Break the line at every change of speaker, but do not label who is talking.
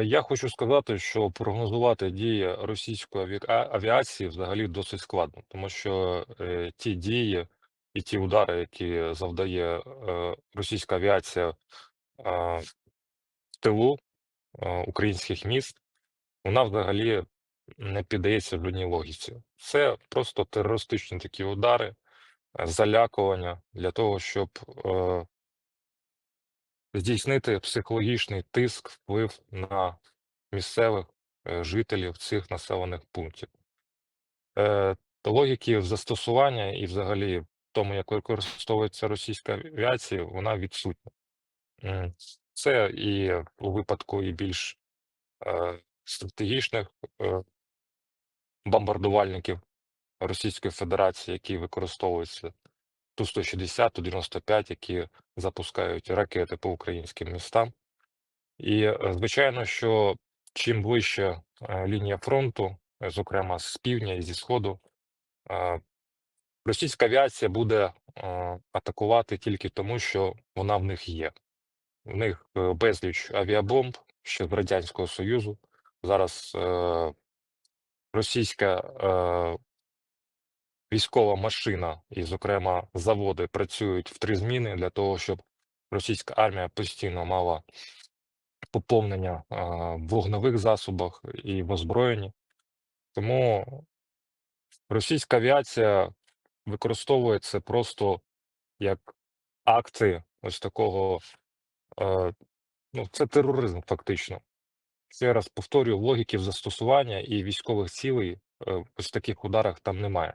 Я хочу сказати, що прогнозувати дії російської аві- авіації взагалі досить складно, тому що е, ті дії і ті удари, які завдає е, російська авіація е, в тилу е, українських міст, вона взагалі не піддається жодній логіці. Це просто терористичні такі удари, залякування для того, щоб е, здійснити психологічний тиск, вплив на місцевих е, жителів цих населених пунктів. Е, логіки застосування і взагалі в тому, як використовується російська авіація, вона відсутня. Це і у випадку і більш е, стратегічних бомбардувальників Російської Федерації, які використовуються Ту-160, Ту-95, які запускають ракети по українським містам. І, е, звичайно, що чим ближче е, лінія фронту, е, зокрема з півдня і зі сходу, російська авіація буде атакувати тільки тому, що вона в них є. В них безліч авіабомб ще з Радянського Союзу. Зараз російська військова машина і, зокрема, заводи працюють в три зміни для того, щоб російська армія постійно мала поповнення в вогневих засобах і в озброєнні. Тому російська авіація використовує це просто як акти ось такого, ну, це тероризм, фактично. Ще раз повторюю, логіки в застосування і військових цілей е, ось таких ударах там немає.